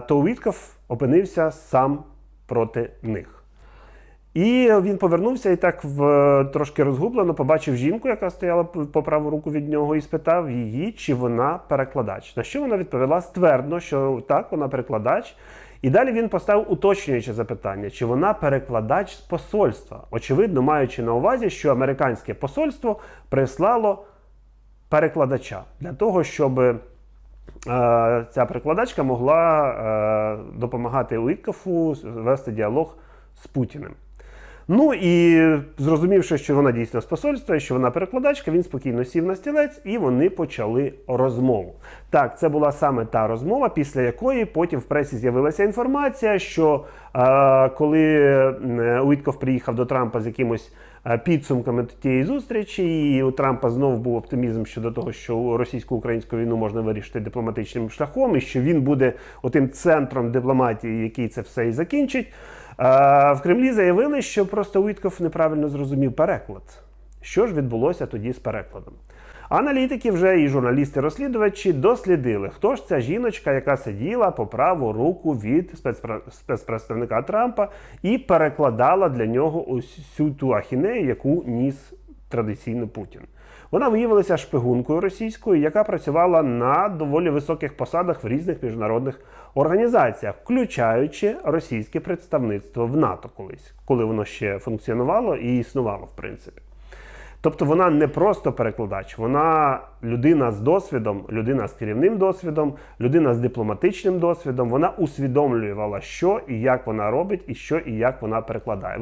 то Уітков опинився сам проти них. І він повернувся і так в, трошки розгублено побачив жінку, яка стояла по праву руку від нього, і спитав її, чи вона перекладач. На що вона відповіла ствердно, що так, вона перекладач. І далі він поставив уточнююче запитання, чи вона перекладач з посольства, очевидно, маючи на увазі, що американське посольство прислало перекладача для того, щоб ця перекладачка могла е, допомагати Уіткофу вести діалог з Путіним. Ну і зрозумівши, що вона дійсно з посольства, що вона перекладачка, він спокійно сів на стілець, і вони почали розмову. Так, це була саме та розмова, після якої потім в пресі з'явилася інформація, що е, коли Уітков приїхав до Трампа з якимось е, підсумками тієї зустрічі, і у Трампа знову був оптимізм щодо того, що російсько-українську війну можна вирішити дипломатичним шляхом, і що він буде отим центром дипломатії, який це все і закінчить. Е, В Кремлі заявили, що просто Уітков неправильно зрозумів переклад. Що ж відбулося тоді з перекладом? Аналітики вже і журналісти-розслідувачі дослідили, хто ж ця жіночка, яка сиділа по праву руку від спецпредставника Трампа і перекладала для нього усю ту ахінею, яку ніс традиційно Путін. Вона виявилася шпигункою російською, яка працювала на доволі високих посадах в різних міжнародних організаціях, включаючи російське представництво в НАТО колись, коли воно ще функціонувало і існувало, в принципі. Тобто вона не просто перекладач, вона людина з досвідом, людина з керівним досвідом, людина з дипломатичним досвідом. Вона усвідомлювала, що і як вона робить, і що і як вона перекладає.